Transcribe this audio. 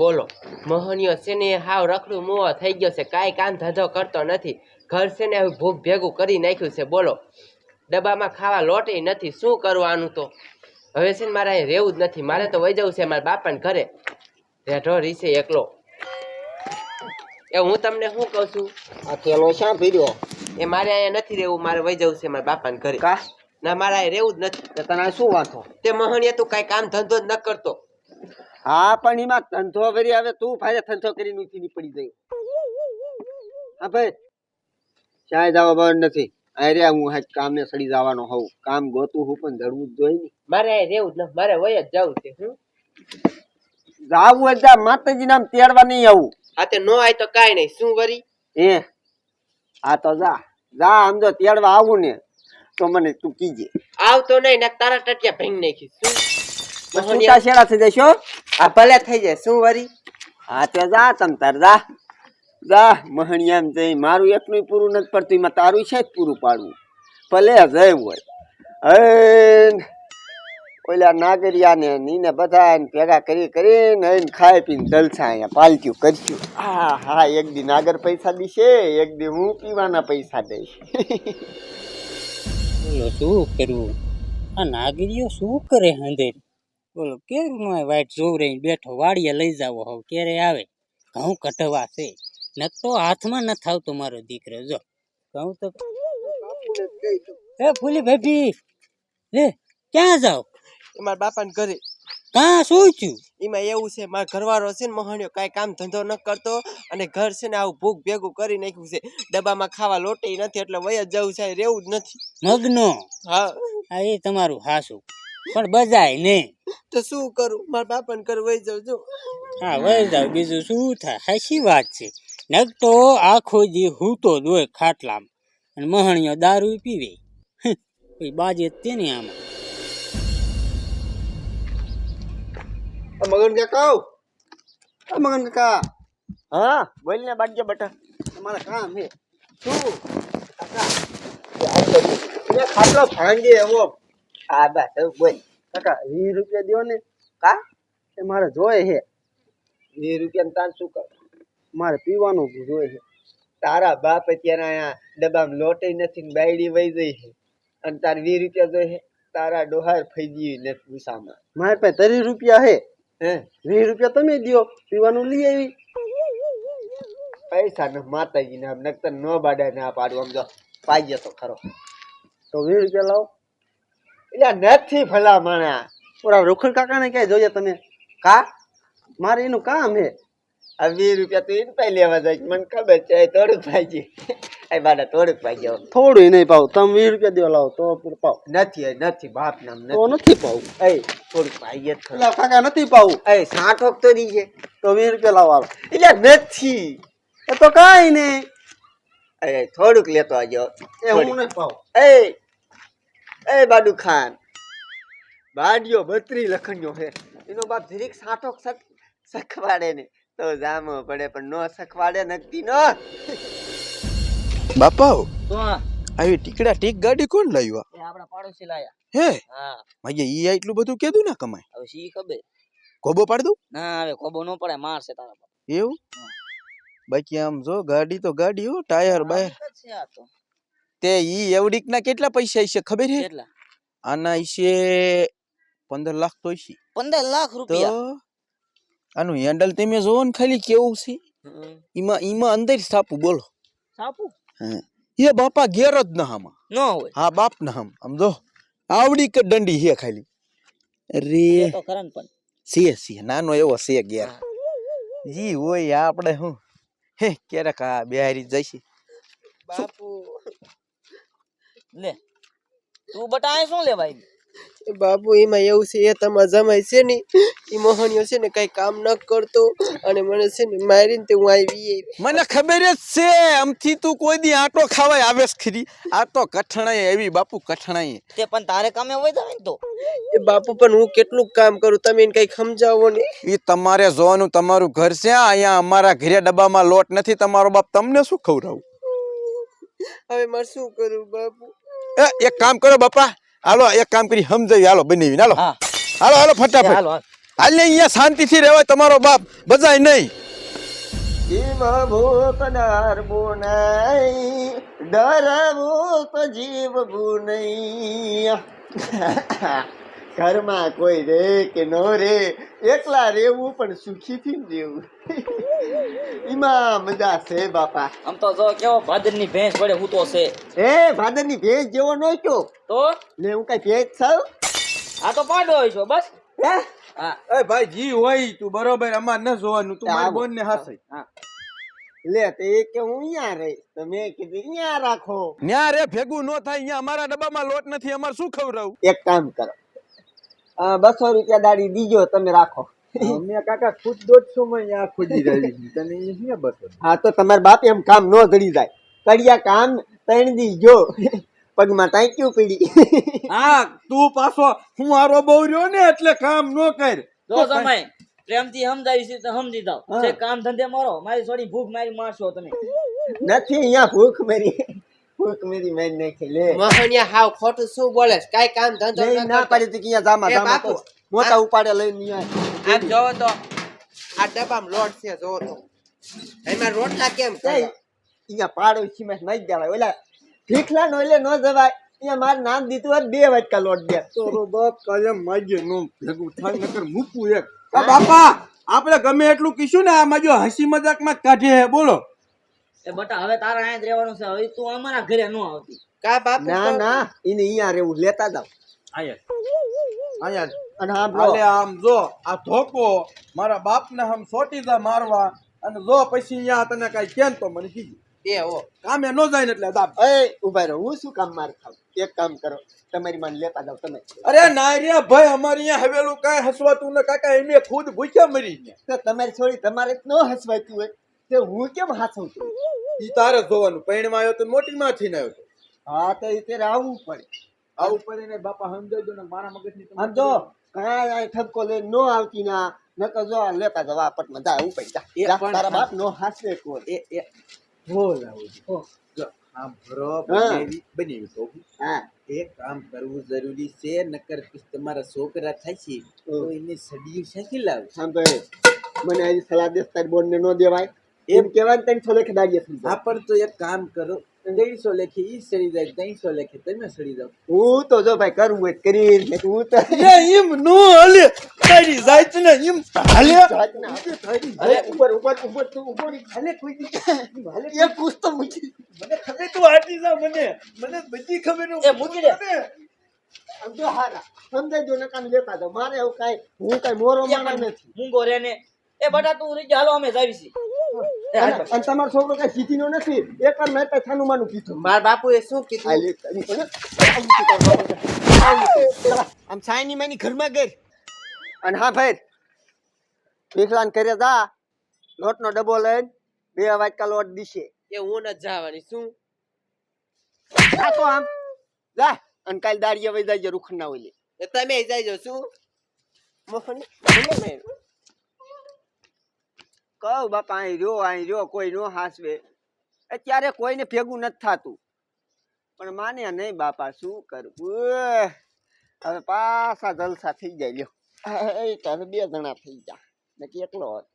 બોલો મોહનીયો છે ને હાવ રખડું મોહ થઈ ગયો છે કાંઈ કામ ધંધો કરતો નથી. ઘર છે ને હવે ભૂખ ભેગું કરી નાખ્યું છે બોલો. ડબ્બામાં ખાવા લોટે નથી શું કરવાનું તો? હવે છે ને મારે અહીં રહેવું જ નથી મારે તો વહી જવું છે મારા બાપાને ઘરે. રેઢો રીસે એકલો. એ હું તમને શું કહું છું? આ થેલો શા પીર્યો એ મારે અહીંયા નથી રહેવું મારે વહી જવું છે મારા બાપાને ઘરે. ના મારે અહીં રહેવું જ નથી. તને શું વાંધો? તે મોહનીયા તું કાંઈ કામ ધંધો જ ન કરતો. હા પણ એમાં ધંધો કરી હવે તું ફાયદા ધંધો કરી ઊંચી ની પડી ગઈ હા ભાઈ. ચાય જવા બંધ નથી. અરે હું હાજ કામે સડી જવાનો હોઉં. કામ ગોતું હું પણ ધરવું જ જોઈએ ને. મારે રહેવું જ ન મારે વહી જ જવું છે હું જાવું હોય ત્યાં માતાજી નામ તેડવા નહીં આવું. આ તે નો આય તો કાઈ નહીં. શું વરી? એ હા તો જા. જા આમ જો તેડવા આવું ને તો મને તું કીજે. આવતો નહીં ને તારા ટટિયા ભાંગી નાખી શું? છૂટા શેડા થઈ જશો આ ભલે થઈ જાય, શું વરી? હા તો જા, તમ તાર જા. જા, મહણિયામ જઈ. મારું એકનું પૂરું નથી પડતું, એમાં તારું છે જ પૂરું પાડવું. ભલે જય હોય. હૈન, ઓલા નાગરિયા ને નીને બધા ભેગા કરી કરીને હૈન ખાઈ પીને જલસા અહીંયા પાલક્યું કરશું. હા હા, એક દી નાગર પૈસા દીશે, એક દી હું પીવાના પૈસા દઈશ. બોલો શું કરવું આ નાગરીઓ શું કરે અંધેર બોલો કે વાઈટ જોવરાઈને બેઠો વાડીએ લઈ જાવો હવે? ક્યારે આવે? ઘઉં કઢવા છે. ન તો હાથમાં ન આવતો મારો દીકરો જો. ઘઉં તો એ ફૂલી ભાભી લે ક્યાં જાવ મારા બાપાને ઘરે. કાં શું છું એમાં એવું છે મારા ઘરવાળો છે ને મોહણિયો કાંઈ કામ ધંધો ન કરતો અને ઘર છે ને આવું ભૂખ ભેગું કરી નાખ્યું છે. ડબ્બામાં ખાવા લોટે નથી એટલે વય જ જવું છે રહેવું જ નથી. મગનો? હા. આ એ તમારું હાસું. પણ બજાય ને. તો શું કરું? મારા બાપાને ઘરે વહી જાઉં જો. હા વહી જાવ. બીજું શું થાય? હાચી વાત છે. નક તો આખો જે હૂતો જ હોય ખાટલામાં. અને મહણીઓ દારૂ પીવે. કોઈ બાજે તે ને આમાં. મગન કાકા આ મગન કાકા. હા બોલ ને બાજે બટા. તમારા કામ હે શું? કાકા એ ખાટલો ભાંગે એવો. હા બસ બોલ. કાકા વીસ રૂપિયા દો ને. કા? એ મારે જોઈએ છે. વીસ રૂપિયા તાર શું કર? મારે પીવાનું જોઈએ છે. તારા બાપ અત્યારે અહીંયા ડબ્બામાં લોટે નથી ને બાયડી વહી જઈ છે. અને તાર વીસ રૂપિયા જોઈએ છે? તારા ડોહાર ફઈ ગઈ ને ગુસામાં મારે પાસે ત્રીસ રૂપિયા છે. હે? વીસ રૂપિયા તમે દ્યો. પીવાનું લઈ આવી. પૈસા ને માતાજી ને નક્તર ન બાડે ને આ આમ જો. પાઈ તો ખરો. તો વીસ રૂપિયા લાવો. એટલે નથી ભલા માણ્યા. ઓરા રોખડ કાકા ને ક્યાંય જોઈએ તમે. કા? મારે એનું કામ હે. આ વીસ રૂપિયા તો એને પાઈ લેવા જાય. મને ખબર છે થોડુંક પાઈ છે એ બાડા થોડુંક પાઈ જાવ થોડું નહીં પાવ. તમે વીસ રૂપિયા દેવા લાવો તો પાવ. નથી નથી બાપ નામ તો નથી. પાવું. એ થોડુંક પાઈ જ કાકા નથી પાવું. એ સાઠ તો દી છે તો વીસ રૂપિયા લાવો હાલો. એટલે નથી. એ તો કાંઈ નહીં. એ થોડુંક લેતો આવજો. એ હું નહીં પાવ. એ એ બાડુ ખાન. બાડિયો બત્રી લખણ્યો હે એનો બાપ જરીક સાટો સખવાડે ને તો જામો પડે પણ નો સખવાડે નક્કી નો. બાપાઓ તો આવી ટીકડા ટીક ગાડી કોણ લાવ્યો? એ આપણા પાડોશી લાયા. હે? હા. ભાઈ ઈ એટલું બધું કેદું ના કમાય. હવે શી ખબર? કોબો પાડ દઉં? ના હવે કોબો નો પડે મારશે તારા પર એવું? બાકી આમ જો ગાડી તો ગાડી હો ટાયર બાયર. છે આ તો. તે ઈ એવડીક ના કેટલા પૈસા છે ખબર હે? આના ઈશે પંદર લાખ તો ઈશે પંદર લાખ રૂપિયા? આનું હેન્ડલ તમે જોવો ને ખાલી કેવું છે. ઈમાં ઈમાં અંદર સાપુ બોલો. સાપુ? હા. એ બાપા ઘેર જ ના આમાં ન હોય? હા બાપ ના આમ આમ જો આવડી કે દંડી હે ખાલી. અરે. તો કરન પણ. સીએ સીએ નાનો એવો છે ઘેર. જી હોય આપણે હું. હે ક્યારેક આ બિહારી જઈશે બાપુ લે તું બટા આ શું લેવાય એ બાપુ એમાં એવું છે એ તમારા જમાય છે ને એ મોહનીયો છે ને કઈ કામ ન કરતો અને મને છે ને મારીને તે હું આવી મને ખબર જ છે આમથી તું કોઈ દી આટો ખાવાય આવે ખરી. આ તો કઠણાઈ એવી બાપુ કઠણાઈ. તે પણ તારે કામે હોય જાય તો. એ બાપુ પણ હું કેટલું કામ કરું તમે એને કઈ સમજાવો ને. એ તમારે જોવાનું તમારું ઘર છે અહીંયા અમારા ઘરે ડબ્બામાં લોટ નથી તમારો બાપ તમને શું ખવડાવું? હવે મારે શું કરું બાપુ? એ એક કામ કરો બાપા. હાલો એક કામ કરી સમજાવી. હાલો બનાવી હાલો. હા. હાલો હાલો ફટાફટ. હાલો ને અહીંયા શાંતિથી રહેવાય તમારો બાપ. બજાય નહીં. ડરવું તો જીવ નહીં. ઘરમાં કોઈ રે કે ન રે એકલા રહેવું પણ સુખીથી રહેવું. એમાં મજા છે બાપા. આમ તો જો કેવો ભાદરની ભેંસ પડે હું તો છે. એ ભાદરની ભેંસ જેવો નો કયો તો? લે હું કઈ ભેંસ છું? આ તો પાડો હોય છો બસ. હે? હા. એ ભાઈ જી હોય તું બરોબર અમાર ન જોવાનું તું મારી બોન ને હાસે. હા. લે તે કે હું અહીંયા રે તમે કીધું અહીંયા રાખો. ન્યા રે ભેગું ન થાય અહીંયા અમારા ડબ્બામાં લોટ નથી અમારે શું ખવડાવું? એક કામ કરો. બસો રૂપિયા દાડી દીજો તમે રાખો. અમે કાકા ખુદ દોઢસો માં અહીંયા ખોજી રહી તને અહીંયા બસો હા તો તમારા બાપ એમ કામ ન ધડી જાય. કડિયા કામ ત્રણ દી જો પગમાં ટાંક્યું પડી. હા તું પાછો હું આરો બહુ રહ્યો ને એટલે કામ ન કર. જો સમય પ્રેમથી સમજાવી છે તો સમજી દઉં. કામ ધંધે મારો મારી થોડી ભૂખ મારી મારશો તમે. નથી અહીંયા ભૂખ મેરી. ભૂખ મેરી મેં નાખી લે. મહણિયા હાવ ખોટું શું બોલે છે? કામ ધંધો નહીં, ના પાડી હતી ક્યાં જામા જામા તો મોટા ઉપાડે લઈને અહીંયા. આમ જોવો તો આ ડબ્બામાં લોટ છે જોવો તો. એમાં રોટલા કેમ છે અહીંયા પાડો સીમેન્ટ નહીં દેવાય. ઓલા ભીખલા નો એટલે ન જવાય. અહીંયા મારે નામ દીધું હોય બે વાટકા લોટ દે. તો બાપ કાયમ માગે નો ભેગું થાય નકર મૂકવું એક. બાપા આપણે ગમે એટલું કીશું ને આ જો હસી મજાકમાં માં કાઢે બોલો. બટા હવે તારા અહીંયા જ રહેવાનું છે. હવે તું અમારા ઘરે ન આવતી. કા બાપ ના ના એને અહીંયા રહેવું લેતા જાવ આયા આયા અને આમ હાલે આમ જો આ ધોકો મારા બાપને આમ સોટી જા મારવા અને જો પછી અહીંયા તને કાઈ કેમ તો મને કીધું એ હો. કામે ન જાય ને એટલે દાબ એ ઊભા રહો હું શું કામ માર ખાવ એક કામ કરો તમારી માન લેતા જાવ તમે. અરે ના રે ભાઈ અમારે અહીંયા હવેલું કાંઈ હસવાતું ને કાકા એમે ખુદ ભૂખ્યા મરી ગયા. તમારી છોડી તમારે ન હસવાતું હોય. તો હું કેમ હાથું છું? ઈ તારે જોવાનું. પૈણમાં આવ્યો તો મોટી માંથી આવ્યો તો. હા તો એ ત્યારે આવવું પડે. આવું પડે ને બાપા સમજાઈ દો ને મારા મગજની ની આમ જો કાંઈ આ ઠપકો લઈને ન આવતી ના. નકર જો આ લેતા જવા આ પટમાં જા ઉપર જા એ તારા બાપ નો હાસે કોણ? એ એ. બોલ આવું જો આમ ભરો હા. બનેવી બનેવી તો હા. એ કામ કરવું જરૂરી છે નકર તમારા છોકરા થાય છે તો એને સડિયું શેકી લાવ. સાંભળે. મને આજે સલાહ દેશ તારી બોનને ન દેવાય. એમ કહેવાય ને તને છોલે ખેદાડીએ સમજો હા પણ તો એક કામ કરો ત્રણસો લેખે ઈ સડી જાય ત્રણસો લેખે તમે સડી જાવ હું તો જો ભાઈ કરું હોય કરી હું તો એમ નો હલે. તારી જાત ને એમ હાલે. અરે ઉપર ઉપર ઉપર તું ઉપર હાલે કોઈ દી. હાલે એ કુસ તો મૂકી. મને ખબર તું આટી જા મને. મને બધી ખબર એ મૂકી દે. આમ હારા. સમજાઈ જો નકામ લેતા જાવ મારે એવું કાંઈ હું કાઈ મોરો માણા નથી. મૂંગો રે ને. એ બટા તું રીજે હાલો અમે જાવી છીએ. એ હાલ અને તમારો છોકરો કાંઈ શીખીનો નથી. એક વાર મેં છાનું માનું કીધું. મારા બાપુએ શું આ કીધું આમ. સાયની માની ઘરમાં ગઈ અને હા ભાઈ વિકલાન કરે જા. લોટનો ડબ્બો લઈને બે વાટકા લોટ દીશે. એ હું નથી જવાની શું? તો આમ. જા. અને કાલ દાડીએ વઈ જાય રૂખ ના ઓલી એ તમે જાય શું? મોહન કહું, બાપા, અહીં રહ્યો અહીં રહ્યો, કોઈ નો હાસવે. અત્યારે કોઈને ભેગું નથી થાતું. પણ માને નહીં, બાપા, શું કરવું હવે પાછા જલસા થઈ જાય, લ્યો. તારે બે જણા થઈ જા. ને એકલો હોત?